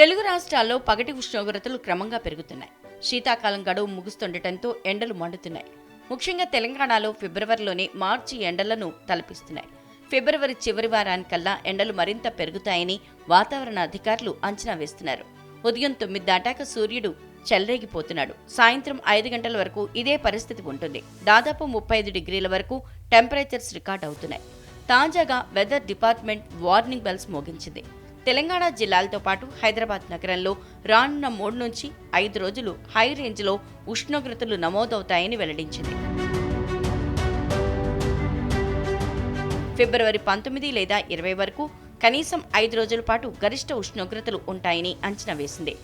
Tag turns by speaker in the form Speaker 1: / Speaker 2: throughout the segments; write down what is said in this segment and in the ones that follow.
Speaker 1: తెలుగు రాష్ట్రాల్లో పగటి ఉష్ణోగ్రతలు క్రమంగా పెరుగుతున్నాయి. శీతాకాలం గడువు ముగుస్తుండటంతో ఎండలు మండుతున్నాయి. ముఖ్యంగా తెలంగాణలో ఫిబ్రవరిలోనే మార్చి ఎండలను తలపిస్తున్నాయి. ఫిబ్రవరి చివరి వారానికల్లా ఎండలు మరింత పెరుగుతాయని వాతావరణ అధికారులు అంచనా వేస్తున్నారు. ఉదయం తొమ్మిది దాటాక సూర్యుడు చెలరేగిపోతున్నాడు. సాయంత్రం ఐదు గంటల వరకు ఇదే పరిస్థితి ఉంటుంది. దాదాపు ముప్పై ఐదు డిగ్రీల వరకు టెంపరేచర్స్ రికార్డ్ అవుతున్నాయి. తాజాగా వెదర్ డిపార్ట్మెంట్ వార్నింగ్ బెల్స్ మోగించింది. తెలంగాణ జిల్లాలతో పాటు హైదరాబాద్ నగరంలో రానున్న మూడు నుంచి ఐదు రోజులు హై రేంజ్లో ఉష్ణోగ్రతలు నమోదవుతాయని వెల్లడించింది. ఫిబ్రవరి పంతొమ్మిది లేదా ఇరవై వరకు కనీసం ఐదు రోజుల పాటు గరిష్ట ఉష్ణోగ్రతలు ఉంటాయని అంచనా వేసింది.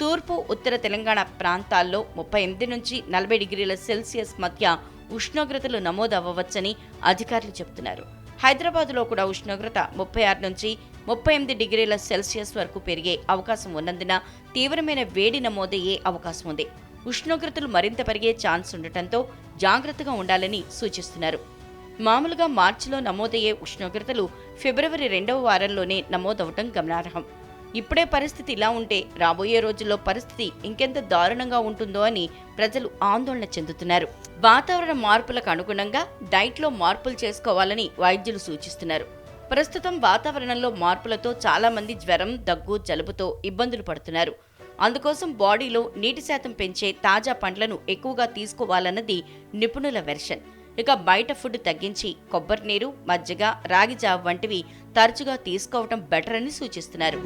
Speaker 1: తూర్పు ఉత్తర తెలంగాణ ప్రాంతాల్లో ముప్పై ఎనిమిది నుంచి నలభై డిగ్రీల సెల్సియస్ మధ్య ఉష్ణోగ్రతలు నమోదవ్వవచ్చని అధికారులు చెబుతున్నారు. హైదరాబాద్లో కూడా ఉష్ణోగ్రత ముప్పై ఆరు నుంచి ముప్పై ఎనిమిది డిగ్రీల సెల్సియస్ వరకు పెరిగే అవకాశం ఉన్నందున తీవ్రమైన వేడి నమోదయ్యే అవకాశం ఉంది. ఉష్ణోగ్రతలు మరింత పెరిగే ఛాన్స్ ఉండటంతో జాగ్రత్తగా ఉండాలని సూచిస్తున్నారు. మామూలుగా మార్చిలో నమోదయ్యే ఉష్ణోగ్రతలు ఫిబ్రవరి రెండవ వారంలోనే నమోదవటం గమనార్హం. ఇప్పుడే పరిస్థితి ఇలా ఉంటే రాబోయే రోజుల్లో పరిస్థితి ఇంకెంత దారుణంగా ఉంటుందో అని ప్రజలు ఆందోళన చెందుతున్నారు. వాతావరణ మార్పులకు అనుగుణంగా డైట్లో మార్పులు చేసుకోవాలని వైద్యులు సూచిస్తున్నారు. ప్రస్తుతం వాతావరణంలో మార్పులతో చాలామంది జ్వరం దగ్గు జలుబుతో ఇబ్బందులు పడుతున్నారు. అందుకోసం బాడీలో నీటి శాతం పెంచే తాజా పండ్లను ఎక్కువగా తీసుకోవాలన్నది నిపుణుల వెర్షన్. ఇక బయట ఫుడ్ తగ్గించి కొబ్బరి నీరు మజ్జిగ రాగి జావ వంటివి తరచుగా తీసుకోవటం బెటర్ అని సూచిస్తున్నారు.